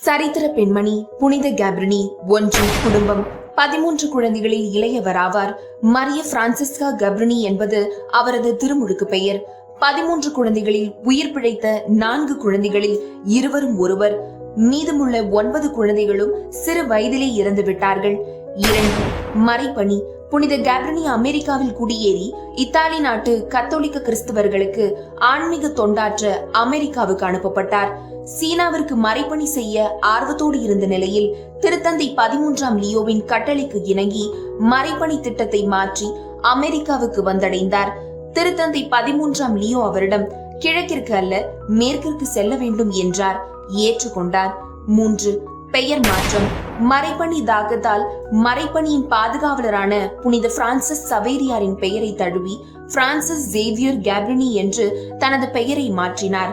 சரித்திர பெண்மணி புனித கேப்ரினி ஒன்று குடும்பம். பதிமூன்று குழந்தைகளில் இளையவராவார். மரிய பிரான்சிஸ்கா கப்ரினி என்பது அவரது திருமுழுக்கு பெயர். பதிமூன்று குழந்தைகளில் உயிர் பிழைத்த நான்கு குழந்தைகளில் இருவரும் ஒருவர். மீதமுள்ள ஒன்பது குழந்தைகளும் சிறு வயதிலே இறந்து விட்டார்கள் இரண்டு மறைப்பணி புனித கேப்ரனி அமெரிக்காவில் குடியேறி இத்தாலி நாட்டு கத்தோலிக்க கிறிஸ்தவர்களுக்கு ஆன்மீக தொண்டாற்ற அமெரிக்காவுக்கு அனுப்பப்பட்டார். சீனாவிற்கு மறைப்பணி செய்ய ஆர்வத்தோடு இருந்த நிலையில் திருத்தந்தை பதிமூன்றாம் லியோவின் கட்டளைக்கு இணங்கி மறைப்பணி திட்டத்தை மாற்றி அமெரிக்காவுக்கு வந்தடைந்தார். திருத்தந்தை பதிமூன்றாம் லியோ அவரிடம் கிழக்கிற்கு அல்ல மேற்கிற்கு செல்ல வேண்டும் என்றார். ஏற்றுக்கொண்டார். மூன்று பெயர் மாற்றம். மறைப்பணி தாக்கத்தால் மறைப்பணியின் பாதுகாவலரான புனித பிரான்சிஸ் சவேரியாரின் பெயரை தழுவி பிரான்சிஸ் ஜேவியர் கேப்ரினி என்று தனது பெயரை மாற்றினார்.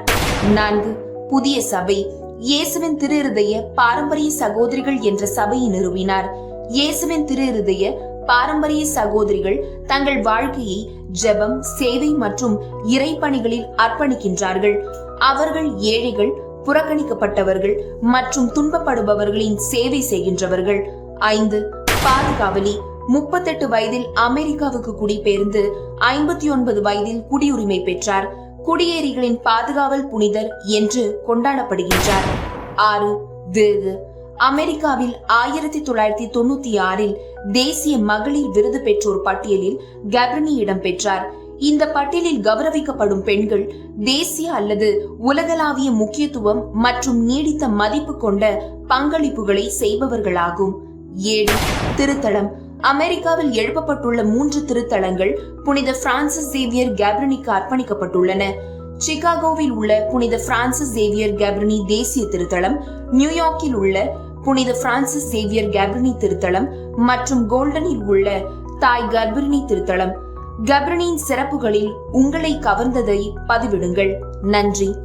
நான்கு புதிய சபை. இயேசுவின் திரு பாரம்பரிய சகோதரிகள் என்ற சபையை நிறுவினார். இயேசுவின் திரு பாரம்பரிய சகோதரிகள் தங்கள் வாழ்க்கையை ஜெபம் சேவை மற்றும் இறைப்பணிகளில் அர்ப்பணிக்கின்றார்கள். அவர்கள் ஏழைகள் புறக்கணிக்கப்பட்டவர்கள் மற்றும் துன்பப்படுபவர்களின் சேவை செய்கின்றவர்கள். ஐந்து பாதுகாவலி. முப்பத்தெட்டு வயதில் அமெரிக்காவுக்கு குடிபெயர்ந்து ஐம்பத்தி ஒன்பது வயதில் குடியுரிமை பெற்றார். குடியேறிகளின் பாதுகாவல் புனிதர் என்று கொண்டாடப்படுகின்றார். ஆறு விருது. அமெரிக்காவில் ஆயிரத்தி தொள்ளாயிரத்தி தொண்ணூத்தி ஆறில் தேசிய மகளிர் விருது பெற்றோர் பட்டியலில் கப்ரினி இடம் பெற்றார். இந்த பட்டியலில் கௌரவிக்கப்படும் பெண்கள் தேசிய அல்லது உலகளாவிய முக்கியத்துவம் மற்றும் நீடித்த மதிப்பு கொண்ட பங்களிப்புகளை செய்பவர்களாகும். ஏழு திருத்தலம். அமெரிக்காவில் எழுப்பப்பட்டுள்ள மூன்று திருத்தலங்கள் புனித பிரான்சிஸ் சேவியர் கேப்ரனிக்கு அர்ப்பணிக்கப்பட்டுள்ளன. சிகாகோவில் உள்ள புனித பிரான்சிஸ் சேவியர் கேப்ரனி தேசிய திருத்தலம் நியூயார்க்கில் உள்ள புனித பிரான்சிஸ் சேவியர் கேப்ரனி திருத்தலம் மற்றும் கோல்டனில் உள்ள தாய் கர்ப்பிணி திருத்தலம். கப்ரனியின் சிறப்புகளில் உங்களை கவர்ந்ததை பதிவிடுங்கள். நன்றி.